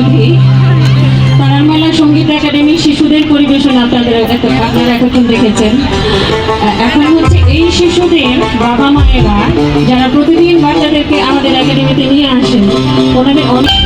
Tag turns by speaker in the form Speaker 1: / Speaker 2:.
Speaker 1: সুধী পাড়ারমালা সংগীত একাডেমি শিশুদের পরিবেশন আপনাদের আপনারা এতক্ষণ দেখেছেন। এখন হচ্ছে এই শিশুদের বাবা মায়েরা যারা প্রতিদিন বাচ্চাদেরকে আমাদের একাডেমিতে নিয়ে আসেন, ওনাদের অনেক